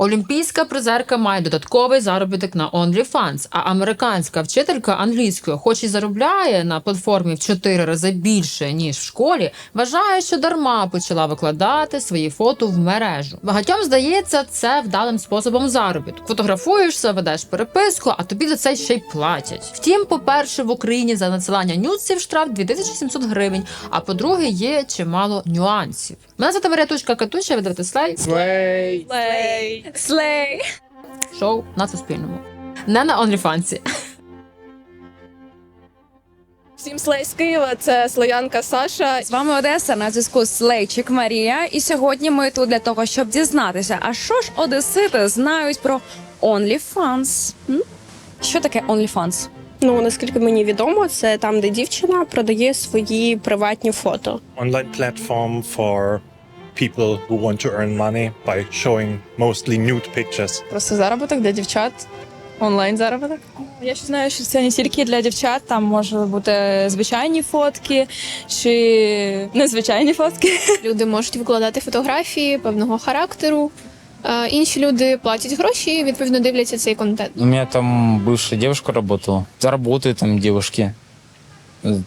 Олімпійська призерка має додатковий заробіток на OnlyFans, а американська вчителька англійської, хоч і заробляє на платформі в 4 рази більше ніж в школі, вважає, що дарма почала викладати свої фото в мережу. Багатьом здається, це вдалим способом заробітку. Фотографуєшся, ведеш переписку, а тобі за це ще й платять. Втім, по-перше, в Україні за надсилання нюців штраф 2700 гривень. А по-друге, є чимало нюансів. Мене звати Марія Тушка Катуша, ви дивитесь лайк. Слей. Слей. Слей. шоу на Суспільному. Не на OnlyFans. Всім слей з Києва. Це Слоянка Саша. З вами Одеса на зв'язку Слейчик Марія. І сьогодні ми тут для того, щоб дізнатися, а що ж одесити знають про OnlyFans? М? Що таке OnlyFans? Ну наскільки мені відомо, це там, де дівчина продає свої приватні фото. Online platform for people who want to earn money by showing mostly nude pictures. Просто заробіток для дівчат. Онлайн заробіток. Я ще знаю, що це не тільки для дівчат, там може бути звичайні фотки чи незвичайні фотки. Люди можуть викладати фотографії певного характеру. а Інші люди платять гроші і відповідно дивляться цей контент. У меня там бывшая девушка работала. Заработают там девушки. Э,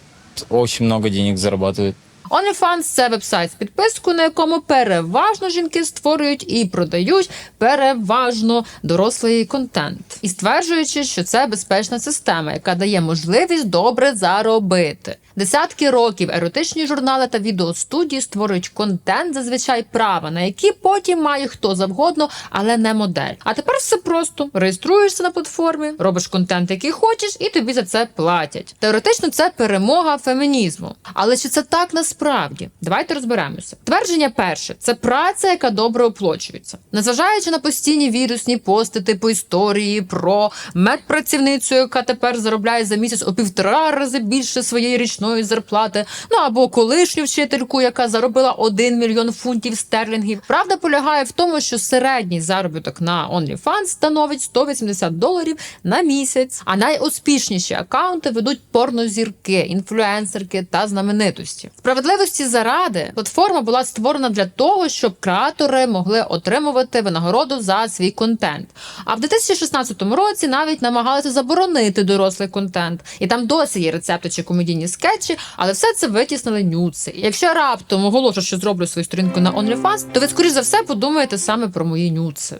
Очень много денег зарабатывают. OnlyFans – це вебсайт з підписку, на якому переважно жінки створюють і продають переважно дорослий контент, і стверджуючи, що це безпечна система, яка дає можливість добре заробити. Десятки років еротичні журнали та відеостудії створюють контент, зазвичай права, на які потім має хто завгодно, але не модель. А тепер все просто реєструєшся на платформі, робиш контент, який хочеш, і тобі за це платять. Теоретично це перемога фемінізму. Але чи це так насправді? Давайте розберемося. Твердження перше це праця, яка добре оплачується. Незважаючи на постійні вірусні пости типу історії про медпрацівницю, яка тепер заробляє за місяць у півтора рази більше своєї річної зарплати, ну або колишню вчительку, яка заробила 1 мільйон фунтів стерлінгів. Правда полягає в тому, що середній заробіток на OnlyFans становить 180 доларів на місяць. А найуспішніші акаунти ведуть порнозірки, інфлюенсерки та знаменитості. Справедливості заради платформа була створена для того, щоб креатори могли отримувати винагороду за свій контент. А в 2016 році навіть намагалися заборонити дорослий контент, і там досі є рецепти чи комедійні скетчі, але все це витіснили нюци. І Якщо я раптом оголошу, що зроблю свою сторінку на OnlyFans, то ви скоріш за все подумаєте саме про мої нюци.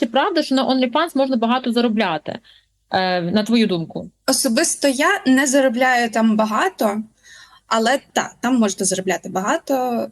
Чи правда, що на OnlyFans можна багато заробляти? Е, на твою думку? Особисто я не заробляю там багато, але так, там можна заробляти багато.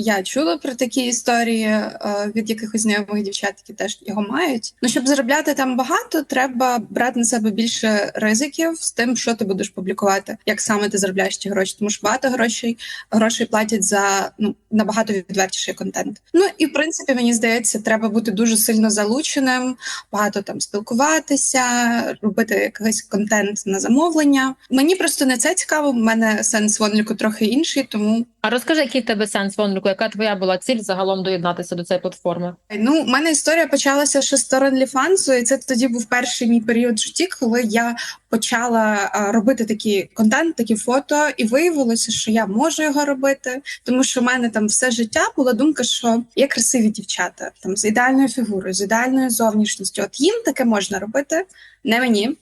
Я чула про такі історії е, від якихось знайомих дівчат, які теж його мають. Ну, щоб заробляти там багато, треба брати на себе більше ризиків з тим, що ти будеш публікувати, як саме ти заробляєш ті гроші, тому що багато грошей грошей платять за ну набагато відвертіший контент. Ну і в принципі, мені здається, треба бути дуже сильно залученим, багато там спілкуватися, робити якийсь контент на замовлення. Мені просто не це цікаво. в мене сенс в трохи інший, тому А розкажи, який в тебе сенс в онліку, яка твоя була ціль загалом доєднатися до цієї платформи? Ну, у мене історія почалася ще з Ліфансу, і це тоді був перший мій період в житті, коли я почала робити такий контент, такі фото, і виявилося, що я можу його робити, тому що в мене там все життя була думка, що є красиві дівчата там з ідеальною фігурою, з ідеальною зовнішністю. От їм таке можна робити, не мені.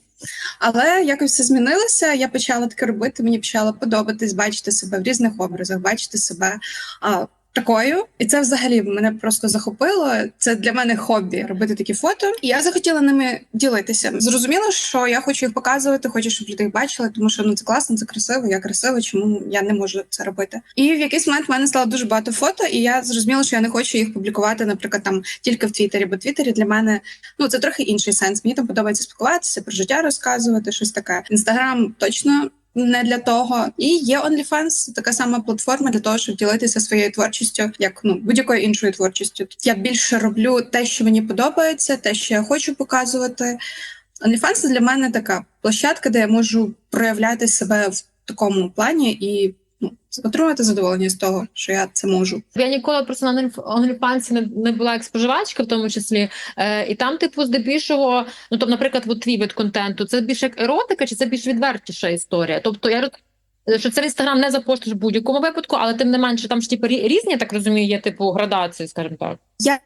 Але якось все змінилося. Я почала таке робити. Мені почало подобатись бачити себе в різних образах, бачити себе а, такою. І це взагалі мене просто захопило. Це для мене хобі робити такі фото. І я захотіла ними ділитися. Зрозуміло, що я хочу їх показувати, хочу, щоб люди їх бачили, тому що ну це класно, це красиво. Я красива, чому я не можу це робити? І в якийсь момент в мене стало дуже багато фото, і я зрозуміла, що я не хочу їх публікувати, наприклад, там тільки в Твіттері, бо Твіттері для мене ну це трохи інший сенс. Мені там подобається спілкуватися про життя, розказувати щось таке. Інстаграм точно. Не для того, і є OnlyFans, така сама платформа для того, щоб ділитися своєю творчістю, як ну будь-якою іншою творчістю. Я більше роблю те, що мені подобається, те, що я хочу показувати. OnlyFans для мене така площадка, де я можу проявляти себе в такому плані і ну отримати задоволення з того, що я це можу. Я ніколи просто на OnlyFans не, не була як споживачка, в тому числі. Е, і там, типу, здебільшого, ну тобто, наприклад, от твій вид контенту, це більше як еротика, чи це більш відвертіша історія? Тобто я Що це інстаграм не запостиш в будь-якому випадку, але тим не менше, там ж типу рі- різні, я так розумію, є типу градації, скажімо так. Я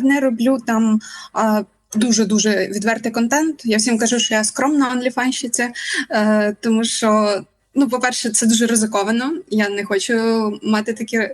не роблю там а, дуже-дуже відвертий контент. Я всім кажу, що я скромна онліфанщиця, е, тому що, ну, по-перше, це дуже ризиковано. Я не хочу мати такі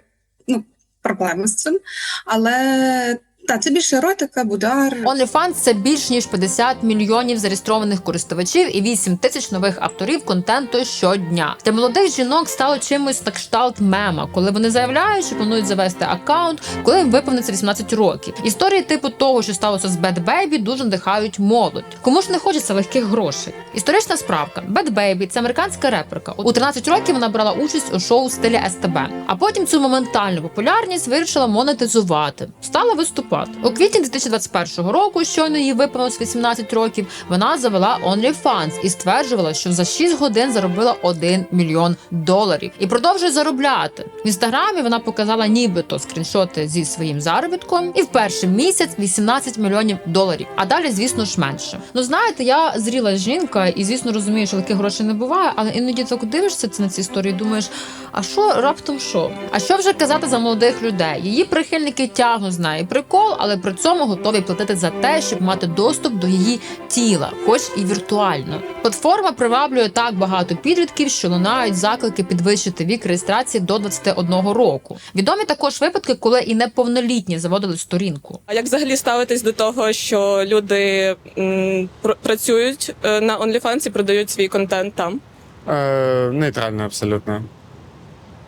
ну, проблеми з цим. Але та, це більше еротика, будар. OnlyFans – це більш ніж 50 мільйонів зареєстрованих користувачів і 8 тисяч нових авторів контенту щодня. Для молодих жінок стало чимось на кшталт мема, коли вони заявляють, що планують завести аккаунт, коли їм виповниться 18 років. Історії типу того, що сталося з Bad Baby, дуже надихають молодь. Кому ж не хочеться легких грошей? Історична справка: Bad Baby – це американська реперка. У 13 років вона брала участь у шоу стилі СТБ. А потім цю моментальну популярність вирішила монетизувати. Стала виступати. У квітні 2021 року, щойно їй виповнилось 18 років, вона завела OnlyFans і стверджувала, що за 6 годин заробила 1 мільйон доларів і продовжує заробляти. В інстаграмі вона показала нібито скріншоти зі своїм заробітком, і в перший місяць 18 мільйонів доларів. А далі, звісно ж, менше. Ну знаєте, я зріла жінка, і звісно розумію, що таких грошей не буває, але іноді так дивишся це на ці історії, думаєш, а що раптом що? А що вже казати за молодих людей? Її прихильники тягнуть з неї прикол, але при цьому готові платити за те, щоб мати доступ до її тіла, хоч і віртуально. Платформа приваблює так багато підлітків, що лунають заклики підвищити вік реєстрації до 21 року. Відомі також випадки, коли і неповнолітні заводили сторінку. А як взагалі ставитись до того, що люди м, пр- працюють е, на OnlyFans і продають свій контент там? Е, нейтрально абсолютно.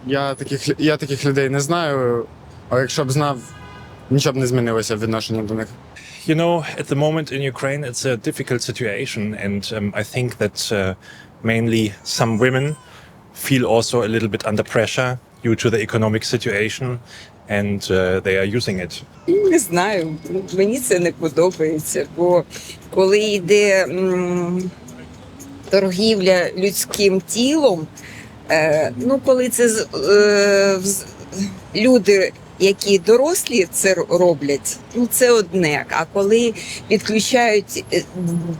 Я таких, лю- я таких людей не знаю, а якщо б знав, нічого б не змінилося в відношенні до них. You know, at the moment in Ukraine, it's a difficult situation, and um, I think that uh, mainly some women feel also a little bit under pressure due to the economic situation, and uh, they are using it. Не знаю, мені це не подобається, бо коли йде м, торгівля людським тілом, е, ну коли це з- е, вз- люди, які дорослі це роблять, ну це одне. А коли підключають е,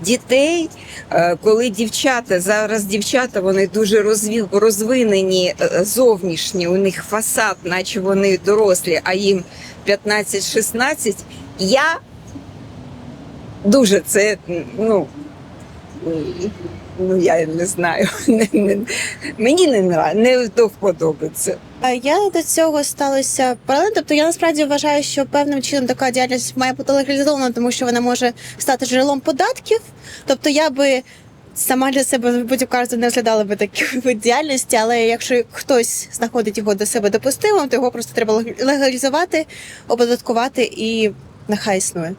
дітей, е, коли дівчата зараз дівчата вони дуже розві, розвинені е, зовнішні, у них фасад, наче вони дорослі, а їм 15-16, я дуже це, ну, ну я не знаю. Не, не, мені не не до вподобається. Я до цього сталося паралельно. Тобто я насправді вважаю, що певним чином така діяльність має бути легалізована, тому що вона може стати джерелом податків. Тобто я би сама для себе будь-якому разі не розглядала би такі вид діяльності, але якщо хтось знаходить його до себе допустимим, то його просто треба легалізувати, оподаткувати і нехай існує.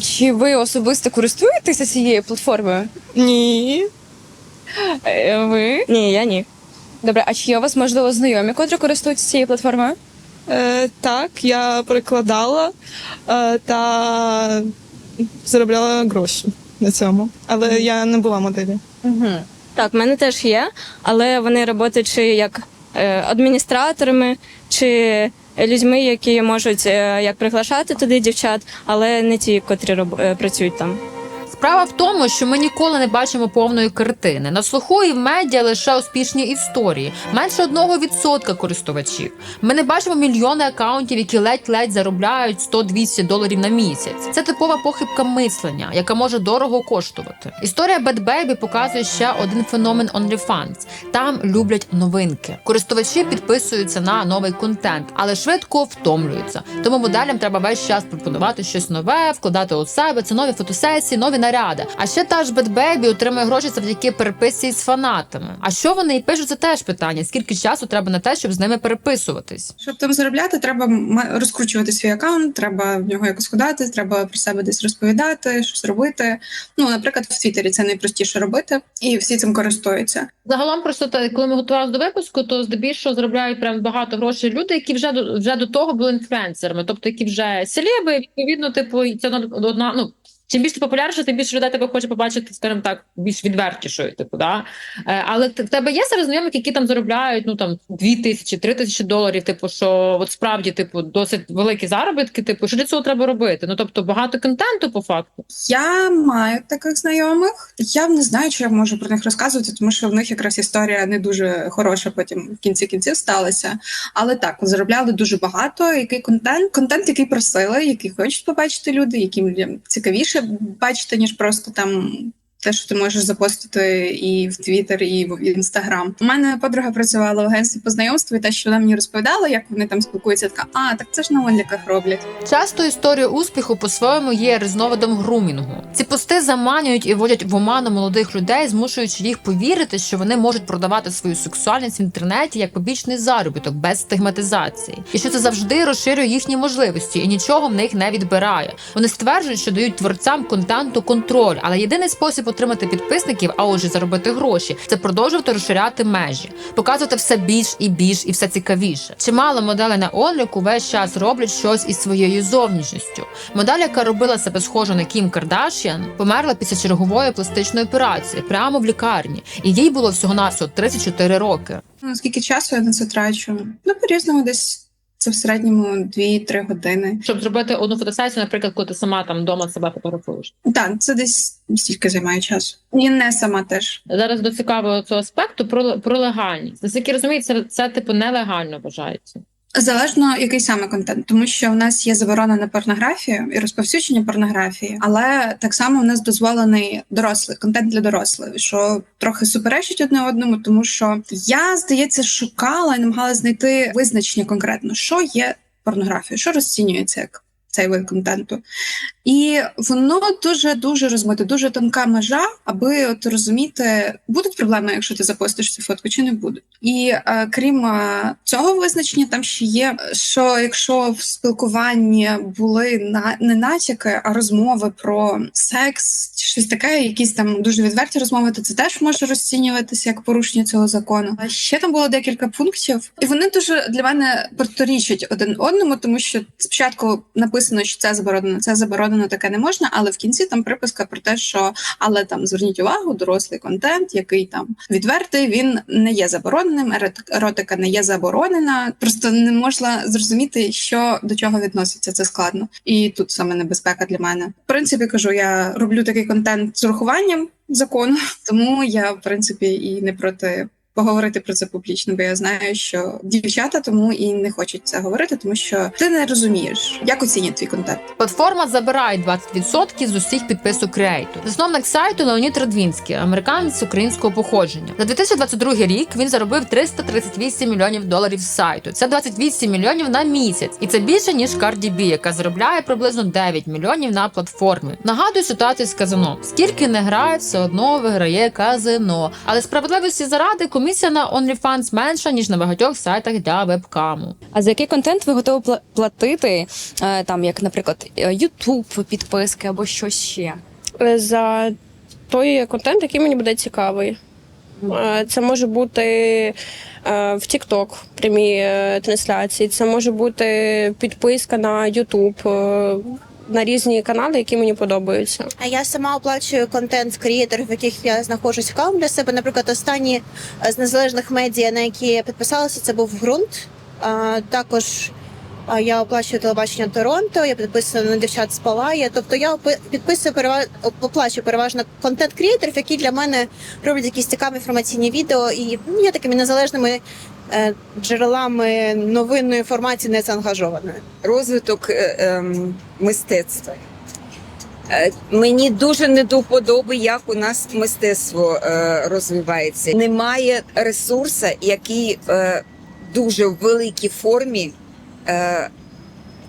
Чи ви особисто користуєтеся цією платформою? Ні. Е, Ви? Ні, я ні. Добре, а чи є у вас можливо знайомі, котрі користуються цією платформою? Е, так, я перекладала е, та заробляла гроші на цьому. Але я не була моделі. Угу. Так, в мене теж є, але вони працюють чи як е, адміністраторами, чи людьми, які можуть е, як приглашати туди дівчат, але не ті, котрі роб- е, працюють там. Справа в тому, що ми ніколи не бачимо повної картини. На слуху і в медіа лише успішні історії, менше одного відсотка користувачів. Ми не бачимо мільйони акаунтів, які ледь-ледь заробляють 100-200 доларів на місяць. Це типова похибка мислення, яка може дорого коштувати. Історія Bad Baby показує ще один феномен OnlyFans. Там люблять новинки. Користувачі підписуються на новий контент, але швидко втомлюються. Тому моделям треба весь час пропонувати щось нове, вкладати у себе. Це нові фотосесії, нові наряди. А ще та ж Bad отримує гроші завдяки переписці з фанатами. А що вони і пишуть, це теж питання. Скільки часу треба на те, щоб з ними переписуватись? Щоб там заробляти, треба ма- розкручувати свій аккаунт, треба в нього якось ходати, треба про себе десь розповідати, щось робити. Ну, наприклад, в Твіттері це найпростіше робити, і всі цим користуються. Загалом, просто та, коли ми готувалися до випуску, то здебільшого заробляють прям багато грошей люди, які вже до вже до того були інфлюенсерами, тобто які вже селеби, відповідно, типу, це одна ну. Чим більше ти популярніше, тим більше людей тебе хоче побачити, скажімо так, більш відвертішою. Типу, да? Е, але в тебе є серед знайомих, які там заробляють ну там дві тисячі, три тисячі доларів. Типу, що от справді, типу, досить великі заробітки. Типу, що для цього треба робити? Ну тобто багато контенту по факту. Я маю таких знайомих. Я не знаю, чи я можу про них розказувати, тому що в них якраз історія не дуже хороша. Потім в кінці кінців сталася. Але так, заробляли дуже багато. Який контент? Контент, який просили, який хочуть побачити люди, яким людям цікавіше бачити, ніж просто там. Те, що ти можеш запостити і в Твіттер, і в Інстаграм. У мене подруга працювала в агентстві по знайомству, і те, що вона мені розповідала, як вони там спілкуються, така а так це ж на онліках роблять. Часто історія успіху по-своєму є різновидом грумінгу. Ці пости заманюють і вводять в оману молодих людей, змушуючи їх повірити, що вони можуть продавати свою сексуальність в інтернеті як побічний заробіток без стигматизації, і що це завжди розширює їхні можливості і нічого в них не відбирає. Вони стверджують, що дають творцям контенту контроль, але єдиний спосіб отримати підписників, а отже, заробити гроші, це продовжувати розширяти межі, показувати все більш і більш і все цікавіше. Чимало моделей на онліку весь час роблять щось із своєю зовнішністю. Модель, яка робила себе схожу на Кім Кардашіан, померла після чергової пластичної операції прямо в лікарні, і їй було всього навсього 34 роки. Ну, Скільки часу я на це трачу? Ну, по-різному десь це в середньому 2-3 години. Щоб зробити одну фотосесію, наприклад, коли ти сама там вдома себе фотографуєш. Так, це десь стільки займає часу. І не сама теж. Зараз до цікавого цього аспекту про, про легальність. Наскільки розумію, це, це типу нелегально вважається. Залежно який саме контент, тому що в нас є заборона на порнографію і розповсюдження порнографії, але так само в нас дозволений дорослий контент для дорослих, що трохи суперечить одне одному, тому що я здається шукала і намагалася знайти визначення конкретно, що є порнографія, що розцінюється як цей вид контенту. І воно дуже дуже розмите, дуже тонка межа, аби от розуміти, будуть проблеми, якщо ти запостиш цю фотку, чи не будуть. І е, крім е, цього визначення, там ще є, що якщо в спілкуванні були на не натяки, а розмови про секс, чи щось таке, якісь там дуже відверті розмови, то це теж може розцінюватися як порушення цього закону. А ще там було декілька пунктів, і вони дуже для мене протирічать один одному, тому що спочатку написано, що це заборонено, це заборонено, таке не можна, але в кінці там приписка про те, що але там зверніть увагу, дорослий контент, який там відвертий, він не є забороненим, ерот- еротика не є заборонена. Просто не можна зрозуміти, що до чого відноситься. Це складно, і тут саме небезпека для мене. В принципі, кажу, я роблю такий контент з урахуванням закону, тому я в принципі і не проти. Поговорити про це публічно, бо я знаю, що дівчата тому і не хочуть це говорити, тому що ти не розумієш, як оцінять твій контент. Платформа забирає 20% з усіх підписок креату. Засновник сайту Леонід Радвінський, американець українського походження. За 2022 рік він заробив 338 мільйонів доларів з сайту. Це 28 мільйонів на місяць, і це більше ніж Cardi B, яка заробляє приблизно 9 мільйонів на платформі. Нагадую ситуацію з казино. Скільки не грають, все одно виграє казино. Але справедливості заради комісія на OnlyFans менша ніж на багатьох сайтах для вебкаму. А за який контент ви готові платити? Е, Там, як, наприклад, YouTube, підписки або щось ще? Е, за той контент, який мені буде цікавий. Е, Це може бути е, в TikTok прямі е, трансляції, це може бути підписка на YouTube, е, на різні канали, які мені подобаються. А я сама оплачую контент креаторів, в яких я знаходжусь аккаунт для себе. Наприклад, останні е, з незалежних медіа, на які я підписалася, це був ґрунт. Також я оплачую телебачення Торонто, я підписана на дівчат з Палає. Тобто я підписую переважно оплачую переважно контент креаторів, які для мене роблять якісь цікаві інформаційні відео і ну, є такими незалежними джерелами новинної інформації не заангажованої. розвиток е, ем, мистецтва. Е, Мені дуже не до вподоби, як у нас мистецтво е, розвивається. Немає ресурсу, який е, дуже в великій формі е,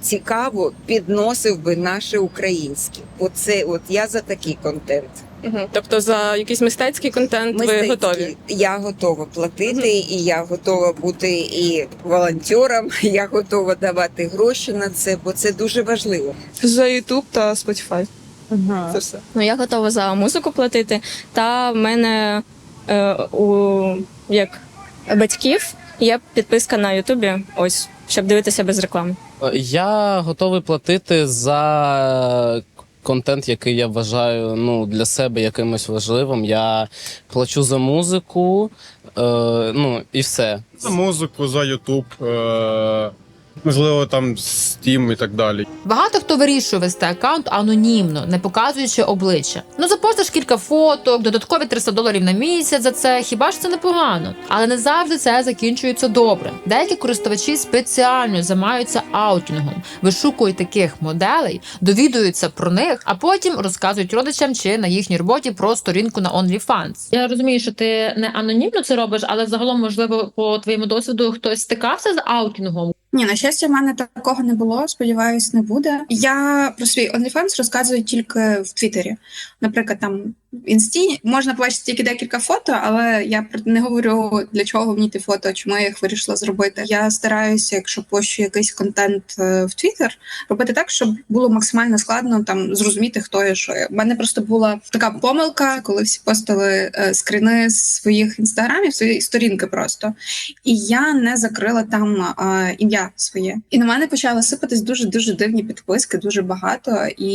цікаво підносив би наше українське. Оце от я за такий контент. Угу. Тобто за якийсь мистецький контент ви готові? Я готова платити, і я готова бути і волонтером. Я готова давати гроші на це, бо це дуже важливо. За YouTube та Spotify. Це все. Ну, я готова за музику платити. Та в мене е, у як батьків є підписка на Ютубі, ось, щоб дивитися без реклами. Я готовий платити за контент, який я вважаю ну, для себе якимось важливим. Я плачу за музику, е, ну і все. За музику, за Ютуб, е, можливо, там Steam і так далі. Багато хто вирішує вести аккаунт анонімно, не показуючи обличчя. Ну запостиш кілька фоток, додаткові 300 доларів на місяць за це. Хіба ж це непогано? Але не завжди це закінчується добре. Деякі користувачі спеціально займаються аутінгом, вишукують таких моделей, довідуються про них, а потім розказують родичам чи на їхній роботі про сторінку на OnlyFans. Я розумію, що ти не анонімно це робиш, але загалом, можливо, по твоєму досвіду хтось стикався з аутінгом. Ні, на щастя, в мене такого не було. Сподіваюсь, не буде. Я про свій OnlyFans розказую тільки в Твіттері. Наприклад, там в інсті можна побачити тільки декілька фото, але я не говорю для чого мені ті фото, чому я їх вирішила зробити. Я стараюся, якщо пощу якийсь контент е, в Твіттер, робити так, щоб було максимально складно там зрозуміти, хто я що я. У мене просто була така помилка, коли всі постили е, скріни з своїх інстаграмів, свої сторінки просто. І я не закрила там е, ім'я своє. І на мене почали сипатись дуже дуже дивні підписки, дуже багато і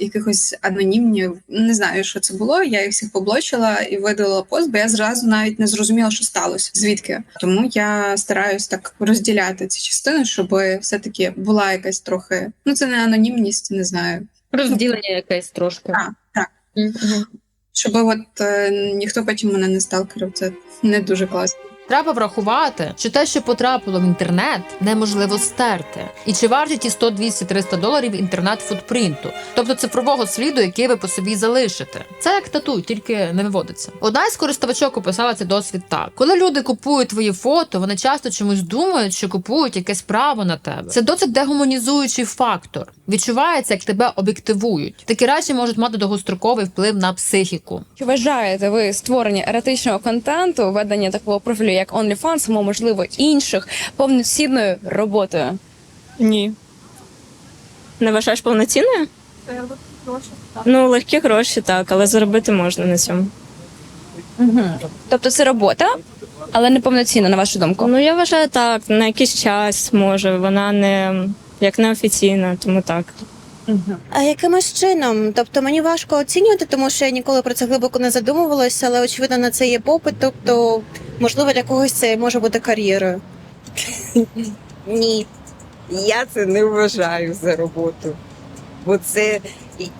якихось анонімні. Не знаю, що це було. Я їх всіх поблочила і видалила пост, бо я зразу навіть не зрозуміла, що сталося, звідки. Тому я стараюсь так розділяти ці частини, щоб все-таки була якась трохи. Ну це не анонімність, не знаю. Розділення якесь трошки. Так, так. Мгм. Щоб от е, ніхто потім мене не сталкерив, це не дуже класно. Треба врахувати, що те, що потрапило в інтернет, неможливо стерти. І чи варті ті 100, 200, 300 доларів інтернет футпринту, тобто цифрового сліду, який ви по собі залишите. Це як тату, тільки не виводиться. Одна із користувачок описала цей досвід так: коли люди купують твої фото, вони часто чомусь думають, що купують якесь право на тебе. Це досить дегуманізуючий фактор. Відчувається, як тебе об'єктивують. Такі речі можуть мати довгостроковий вплив на психіку. Чи вважаєте ви створення еретичного контенту, ведення такого профілю, як OnlyFans, або можливо інших повноцінною роботою? Ні. Не вважаєш повноцінною? Ну, легкі гроші, так, але заробити можна на цьому. Угу. Тобто це робота, але не повноцінна, на вашу думку. Ну, я вважаю так, на якийсь час може, вона не як неофіційна, тому так. А якимось чином? Тобто мені важко оцінювати, тому що я ніколи про це глибоко не задумувалася, але очевидно на це є попит. Тобто, можливо, для когось це може бути кар'єрою. Ні, я це не вважаю за роботу. Бо це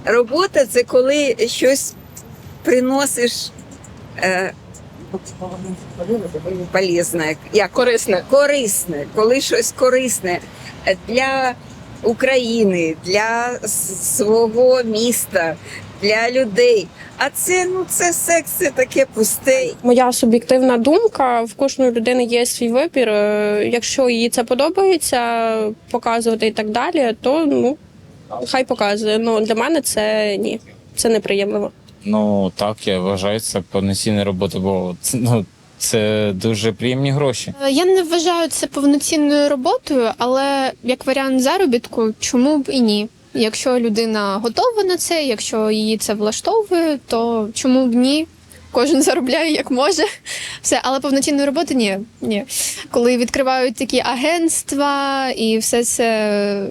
робота це коли щось приносиш е, полезне, як Корисне. корисне, коли щось корисне для України, для свого міста, для людей. А це ну це секс, це таке пусте. Моя суб'єктивна думка в кожної людини є свій вибір. Е, Якщо їй це подобається показувати і так далі, то ну хай показує. Ну для мене це ні, це неприємливо. Ну так, я вважаю це повноцінною роботою, бо це, ну, це дуже приємні гроші. Е, Я не вважаю це повноцінною роботою, але як варіант заробітку, чому б і ні? Якщо людина готова на це, якщо її це влаштовує, то чому б ні? Кожен заробляє як може. Все, але повноцінної роботи ні. ні. Коли відкривають такі агентства і все це,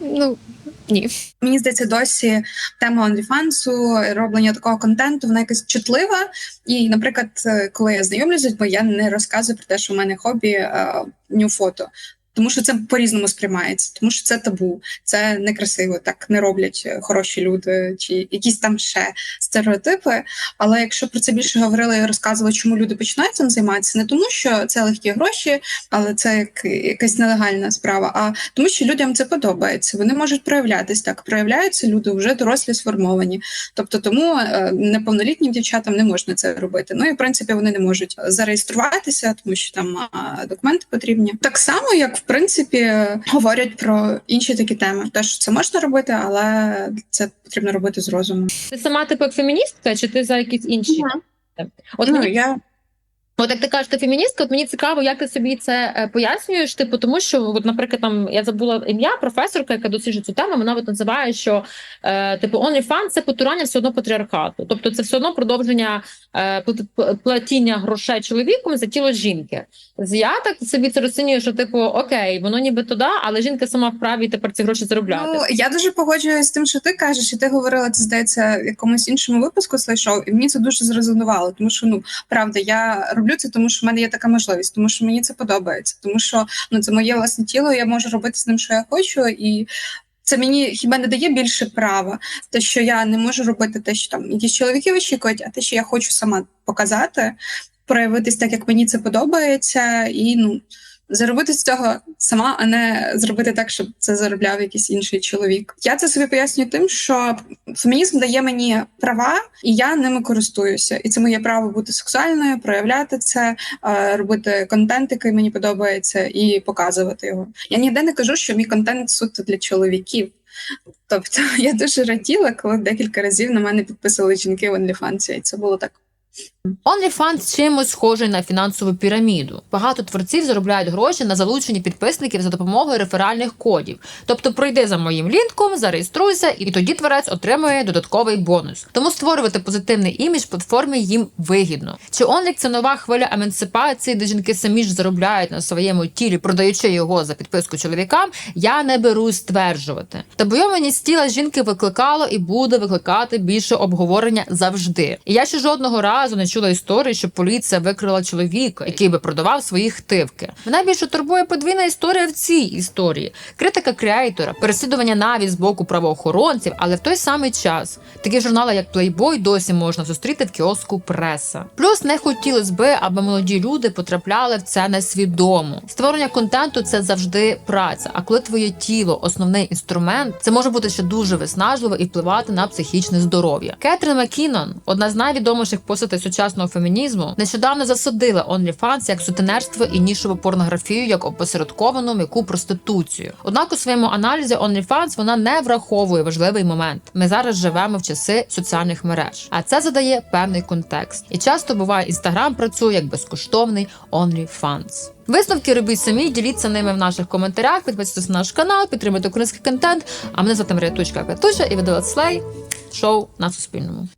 ну ні. Мені здається, досі тема онліфансу роблення такого контенту, вона якась чутлива. І, наприклад, е, коли я знайомлюсь з людьми, я не розказую про те, що в мене хобі е, ню-фото. Тому що це по-різному сприймається, тому що це табу, це некрасиво, так не роблять е, хороші люди чи якісь там ще стереотипи. Але якщо про це більше говорили і розказували, чому люди починають цим займатися, не тому, що це легкі гроші, але це як якась нелегальна справа, а тому, що людям це подобається. Вони можуть проявлятись так. Проявляються люди вже дорослі сформовані. Тобто, тому е, неповнолітнім дівчатам не можна це робити. Ну і в принципі вони не можуть зареєструватися, тому що там документи потрібні. Так само, як в принципі говорять про інші такі теми. Теж це можна робити, але це потрібно робити з розумом. Ти сама типу як феміністка, чи ти за якісь інші? От Ну мені я От як ти кажеш, ти феміністка, от мені цікаво, як ти собі це е, пояснюєш. Типу, тому що, от, наприклад, там я забула ім'я, професорка, яка досліджує цю тему, вона називає, що е, типу OnlyFans – це потурання все одно патріархату. Тобто це все одно продовження е, плат- платіння грошей чоловіком за тіло жінки. Я так собі це розцінюю, що типу окей, воно ніби туди, але жінка сама вправі тепер ці гроші заробляти. Ну я дуже погоджуюся з тим, що ти кажеш, і ти говорила це здається в якомусь іншому випуску слайшоу, і мені це дуже зрезонувало, тому що ну правда, я роблю це, тому що в мене є така можливість, тому що мені це подобається, тому що ну це моє власне тіло, я можу робити з ним, що я хочу, і це мені хіба не дає більше права, те, що я не можу робити те, що там якісь чоловіки очікують, а те, що я хочу сама показати, проявитись так, як мені це подобається, і ну. Заробити з цього сама, а не зробити так, щоб це заробляв якийсь інший чоловік. Я це собі пояснюю тим, що фемінізм дає мені права, і я ними користуюся. І це моє право бути сексуальною, проявляти це, е, робити контент, який мені подобається, і показувати його. Я ніде не кажу, що мій контент суто для чоловіків. Тобто я дуже раділа, коли декілька разів на мене підписували жінки в OnlyFans, і це було так OnlyFans чимось схожий на фінансову піраміду. Багато творців заробляють гроші на залученні підписників за допомогою реферальних кодів. Тобто пройди за моїм лінком, зареєструйся, і тоді творець отримує додатковий бонус. Тому створювати позитивний імідж платформі їм вигідно. Чи Only – це нова хвиля емансипації, де жінки самі ж заробляють на своєму тілі, продаючи його за підписку чоловікам, я не берусь стверджувати. Табойованість тіла жінки викликало і буде викликати більше обговорення завжди. І я ще жодного разу не чула історії, що поліція викрила чоловіка, який би продавав свої хтивки. Мене більше турбує подвійна історія в цій історії: критика креатора, переслідування навіть з боку правоохоронців, але в той самий час такі журнали, як Playboy, досі можна зустріти в кіоску преса. Плюс не хотілося би, аби молоді люди потрапляли в це несвідомо. Створення контенту це завжди праця. А коли твоє тіло основний інструмент, це може бути ще дуже виснажливо і впливати на психічне здоров'я. Кетрін Маккінон, одна з найвідоміших постатей сучасного фемінізму, нещодавно засудила OnlyFans як сутенерство і нішову порнографію як опосередковану м'яку проституцію. Однак у своєму аналізі OnlyFans вона не враховує важливий момент. Ми зараз живемо в часи соціальних мереж, а це задає певний контекст. І часто буває, інстаграм працює як безкоштовний OnlyFans. Висновки робіть самі, діліться ними в наших коментарях, підписуйтесь на наш канал, підтримуйте український контент. А мене звати Марія Тучка Петуша і дивитесь Слей шоу на Суспільному.